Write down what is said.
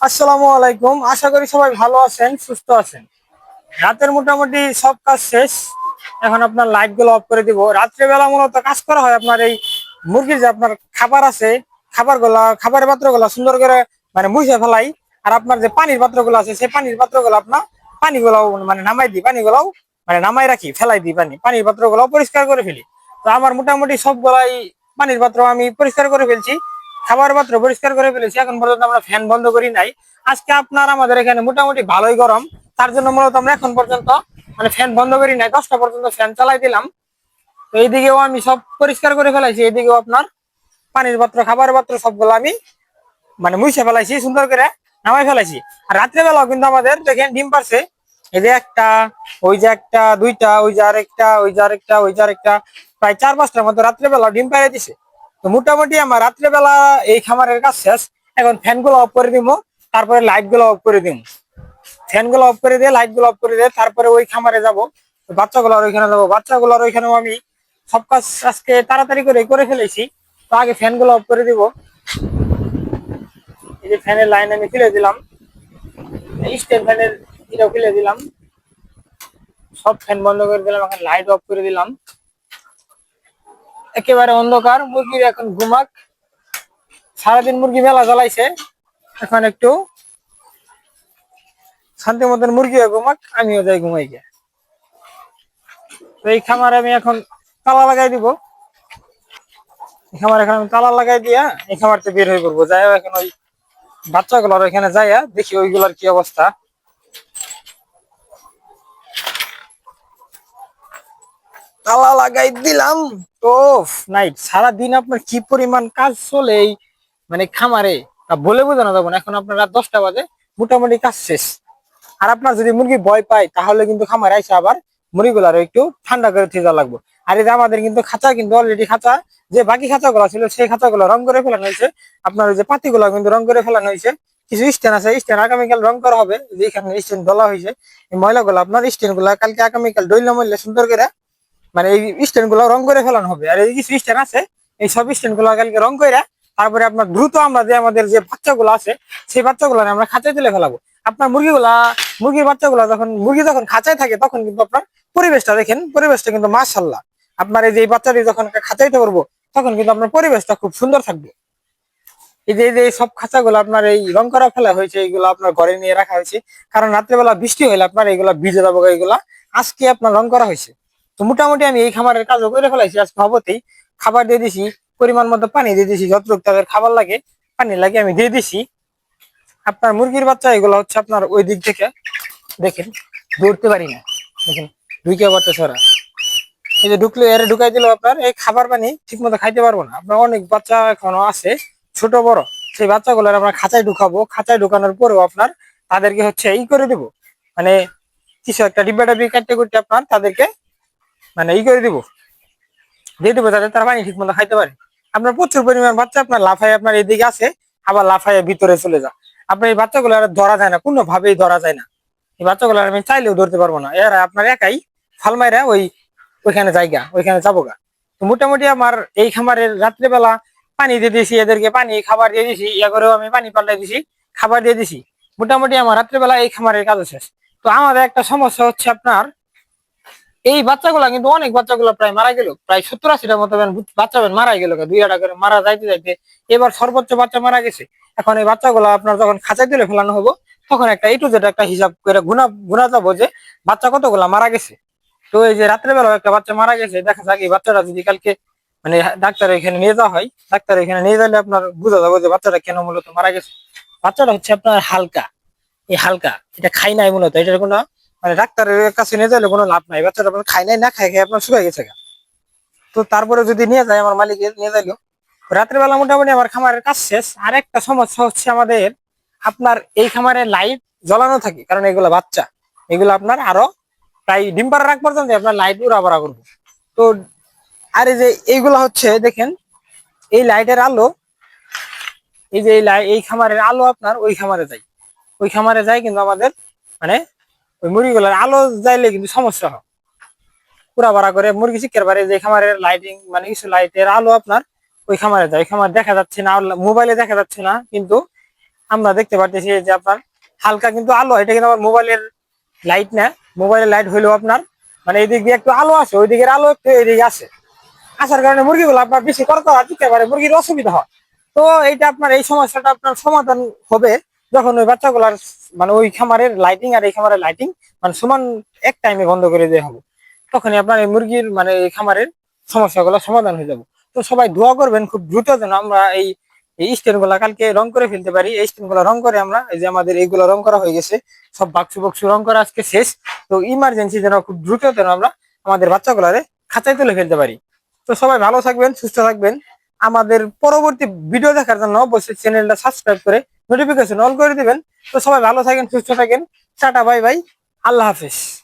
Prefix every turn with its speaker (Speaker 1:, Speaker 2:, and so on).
Speaker 1: আসসালামু আলাইকুম। আশা করি সবাই ভালো আছেন, সুস্থ আছেন। রাতের মোটামুটি সব কাজ শেষ। এখন আপনার লাইটগুলো অফ করে দিব। রাত্রেবেলা মূলত কাজ করা হয় আপনার এই মুরগির যে আপনার খাবার আছে খাবারগুলা খাবারের পাত্রগুলা সুন্দর করে মানে মুছে ফেলাই। আর আপনার যে পানির পাত্রগুলো আছে, সেই পানির পাত্রগুলো আপনার পানি গুলাও মানে নামাই দিই পানি গুলাও মানে নামাই রাখি, ফেলাই দিই পানি। পানির পাত্র গুলাও পরিষ্কার করে ফেলি। তো আমার মোটামুটি সব সবগুলাই পানির পাত্র আমি পরিষ্কার করে ফেলছি। খাবার পাত্র পরিষ্কার করে ফেলেছি, এখন পর্যন্ত আমরা ফ্যান বন্ধ করি নাই। আজকে আপনার আমাদের এখানে মোটামুটি ভালোই গরম, তার জন্য মূলত আমরা এখন পর্যন্ত মানে ফ্যান বন্ধ করি নাই, দশটা পর্যন্ত ফ্যান চালাই দিলাম। তো এইদিকেও আমি সব পরিষ্কার করে ফেলাইছি, এইদিকেও আপনার পানির পাত্র, খাবার পাত্র সবগুলো আমি মানে মুছে ফেলাইছি, সুন্দর করে নামাই ফেলাইছি। আর রাত্রেবেলাও কিন্তু আমাদের দেখেন ডিম পারছে, এই যে একটা, ওই যে একটা, দুইটা, ওই যে আরেকটা, ওই যে আরেকটা, ওই যে আরেকটা, প্রায় চার পাঁচটার মতো রাত্রেবেলা ডিম পাইরে দিছে। তো মোটামুটি আমার রাত্রেবেলা এই খামারের কাজ শেষ। এখন ফ্যানগুলো অফ করে দিব তারপরে লাইটগুলো অফ করে দিব ফ্যানগুলো অফ করে দিয়ে লাইটগুলো অফ করে দিয়ে তারপরে ওই খামারে যাব। বাচ্চাগুলোর ওইখানে যাব। বাচ্চাগুলোর ওইখানেও আমি সব কাজ আজকে তাড়াতাড়ি করে করে ফেলেছি। তো আগে ফ্যানগুলো অফ করে দিব। এই যে ফ্যানের লাইন আমি ফেলে দিলাম। স্ট্যান্ড ফ্যানের খুলে দিলাম। সব ফ্যান বন্ধ করে দিলাম। এখন লাইট অফ করে দিলাম। একেবারে অন্ধকার, মুরগির এখন ঘুমাক। সারাদিন মুরগি মেলা জ্বালাইছে। এখন একটু শান্তি মতন মুরগিও ঘুমাক, আমিও যাই ঘুমাই গিয়ে। তো এই খামারে আমি এখন তালা লাগাই দিব। এই খামার এখন আমি তালা লাগাই দিয়া এই খামারতে বের হয়ে পড়ব। যাই এখন ওই বাচ্চাগুলোর এখানে যাইয়া দেখি ওইগুলোর কি অবস্থা। তালা লাগাই দিলাম। তো নাইট সারাদিন আপনার কি পরিমাণ কাজ চলে এই মানে খামারে বলে বোঝানো যাব এখন আপনার রাত দশটা বাজে, মোটামুটি কাজ শেষ। আর আপনার যদি মুরগি ভয় পায়, তাহলে কিন্তু খামারে আইসা আবার মুরগিগুলার একটু ঠান্ডা করে থেকে লাগবে। আর এই যে আমাদের কিন্তু খাঁচা কিন্তু অলরেডি খাঁচা, যে বাকি খাঁচাগুলো ছিল, সেই খাঁচাগুলো রং করে ফেলানো হয়েছে। আপনার যে পাতিগুলো কিন্তু রং করে ফেলানো হয়েছে। কিছু স্ট্যান্ড আছে স্ট্যান্ড আগামীকাল রং করা হবে, যেখানে স্ট্যান্ড ডলা হয়েছে, এই ময়লাগুলো আপনার স্ট্যান্ডগুলা কালকে আগামীকাল ডইলা মইলে সুন্দর করে মানে এই স্ট্যান্ডগুলো রং করে ফেলানো হবে। আর এই কিছু স্ট্যান্ড আছে, এই সব স্ট্যান্ডগুলো কালকে রং করে তারপরে আপনার দ্রুত আমরা যে আমাদের যে বাচ্চাগুলো আছে, সেই বাচ্চাগুলো আমরা খাঁচায় তুলে ফেলাবো। আপনার মুরগিগুলা, মুরগির বাচ্চাগুলো যখন, মুরগি যখন খাঁচায় থাকে, তখন কিন্তু আপনার পরিবেশটা দেখেন, পরিবেশটা কিন্তু মাশাল্লাহ আপনার এই যে বাচ্চাটি যখন খাঁচাইতে পারব, তখন কিন্তু আপনার পরিবেশটা খুব সুন্দর থাকবে। এই যে এই যে সব খাঁচাগুলো আপনার এই রং করা ফেলা হয়েছে, এইগুলো আপনার ঘরে নিয়ে রাখা হয়েছে। কারণ রাত্রেবেলা বৃষ্টি হলে আপনার এইগুলা ভিজে যাব, এইগুলা আজকে আপনার রং করা হয়েছে। তো মোটামুটি আমি এই খামারের কাজও করে ফেলাইছি, আজ ভাবতেই খাবার দিয়ে দিছি, পরিমাণ মতো পানি দিয়ে দিছি, যতটুকু তাদের খাবার লাগে, পানি লাগে আমি দিয়ে দিছি। আপনার মুরগির বাচ্চা, এগুলো হচ্ছে আপনার ওই দিক থেকে, দেখেন দৌড়তে পারি না। দেখেন, ঢুকে বাচ্চা ছড়া এই যে ঢুকলে, এর ঢুকাই দিল আপনার, এই খাবার পানি ঠিক মতো খাইতে পারব না। আপনার অনেক বাচ্চা এখনও আছে, ছোট, বড়। সেই বাচ্চাগুলো আমরা খাঁচায় ঢুকাবো। খাঁচায় ঢুকানোর পরেও আপনার তাদেরকে হচ্ছে ই করে দেবো। মানে কিছু একটা ডিব্বা ডাবি কাটতে করতে আপনার তাদেরকে মানে ই করে দিব। দিয়ে দেবো যাতে তারা পানি ঠিক মতো খাইতে পারে। আপনার প্রচুর পরিমাণ বাচ্চা, আপনার লাফায় আপনার এদিকে আছে, আবার লাফায় ভিতরে চলে যা আপনার এই বাচ্চাগুলো আর ধরা যায় না কোনো ভাবেই ধরা যায় না। এই বাচ্চাগুলো আমি চাইলেও ধরতে পারব না। এরা আপনার একাই ফালমাইরা ওই, ওইখানে জায়গা ওইখানে যাব গা তো মোটামুটি আমার এই খামারের রাত্রেবেলা পানি দিয়ে দিয়েছি এদেরকে পানি, খাবার দিয়ে দিছি, ইয়া করেও আমি পানি পাল্টাই দিছি, খাবার দিয়ে দিছি। মোটামুটি আমার রাত্রেবেলা এই খামারের কাজ শেষ। তো আমাদের একটা সমস্যা হচ্ছে আপনার এই বাচ্চাগুলা কিন্তু অনেক বাচ্চাগুলো প্রায় মারা গেল। প্রায় সত্তর আশিটার মতো বাচ্চা মারা গেল দুই আটা করে মারা যাইতে যাইতে এবার সর্বোচ্চ বাচ্চা মারা গেছে। এখন এই বাচ্চাগুলো আপনার যখন খাঁচায় তুলে ফেলানো হব, তখন একটা এই টু যেটা একটা হিসাব করে গুণা গুণা যাব যে বাচ্চা কতগুলা মারা গেছে। তো এই যে রাত্রেবেলা একটা বাচ্চা মারা গেছে, দেখা যাক এই বাচ্চাটা যদি কালকে মানে ডাক্তার এখানে নিয়ে যাওয়া হয়, ডাক্তার এখানে নিয়ে গেলে আপনার বোঝা যাব যে বাচ্চাটা কেন মূলত মারা গেছে। বাচ্চাটা হচ্ছে আপনার হালকা। এই হালকা, এটা খাই নাই মূলত, এটার কোনো মানে ডাক্তারের কাছে নিয়ে যাইলে কোনো লাভ নাই। বাচ্চাটা আপনার খাই নাই, না খাই খাই আপনার শুকাই গেছে তো তারপরে যদি নিয়ে যায় আমার মালিক, নিয়ে যাইলো। রাত্রেবেলা মোটামুটি আমার খামারের কাজ শেষ। আর একটা সমস্যা হচ্ছে আমাদের, আপনার এই খামারে লাইট জ্বলানো থাকে, কারণ এগুলো বাচ্চা। এগুলো আপনার আরও প্রায় ডিম পাড়া রাখ পর্যন্ত আপনার লাইট উড়া করব। তো আর যে এইগুলা হচ্ছে, দেখেন, এই লাইটের আলো, এই যে এই খামারের আলো আপনার ওই খামারে যায়। ওই খামারে যায় কিন্তু আমাদের মানে ওই মুরগিগুলোর আলো যাইলে কিন্তু সমস্যা হয়। পুরা ভাড়া করে মুরগি শিক্ষার বাড়ি যে খামারের লাইটিং মানে কিছু লাইটের আলো আপনার ওই খামারে যায়। খামার দেখা যাচ্ছে না মোবাইলে দেখা যাচ্ছে না, কিন্তু আমরা দেখতে পাচ্ছি যে আপনার হালকা কিন্তু আলো, এটা কিন্তু আমার মোবাইলের লাইট না। মোবাইলের লাইট হইলেও আপনার মানে এইদিক দিয়ে একটু আলো আছে, ওই দিকের আলো একটু এইদিকে আছে। আসার কারণে মুরগিগুলো আপনার বেশি করা দিতে পারে মুরগির অসুবিধা হয়। তো এইটা আপনার এই সমস্যাটা আপনার সমাধান হবে। যখন ওই বাচ্চাগুলার মানে ওই খামারের লাইটিং আর এই খামারের লাইটিং মানে সমান এক টাইমে বন্ধ করে দেওয়া হবে। তখনই আপনার এই মুরগির মানে এই খামারের সমস্যাগুলো সমাধান হয়ে যাবে। তো সবাই দোয়া করবেন খুব দ্রুত যেন আমরা এই এই গুলা কালকে রং করে ফেলতে পারি। এই স্টেনগুলা রং করে আমরা, এই যে আমাদের এইগুলো রং করা হয়ে গেছে, সব বাক্সু বক্সু রং করা আজকে শেষ। তো ইমার্জেন্সি যেন খুব দ্রুত যেন আমরা আমাদের বাচ্চাগুলারে খাঁচায় তুলে ফেলতে পারি। তো সবাই ভালো থাকবেন, সুস্থ থাকবেন। আমাদের পরবর্তী ভিডিও দেখার জন্য অবশ্যই চ্যানেলটা সাবস্ক্রাইব করে নোটিফিকেশন অন করে দিবেন। তো সবাই ভালো থাকেন, সুস্থ থাকেন। Tata, bye bye. আল্লাহ হাফিজ।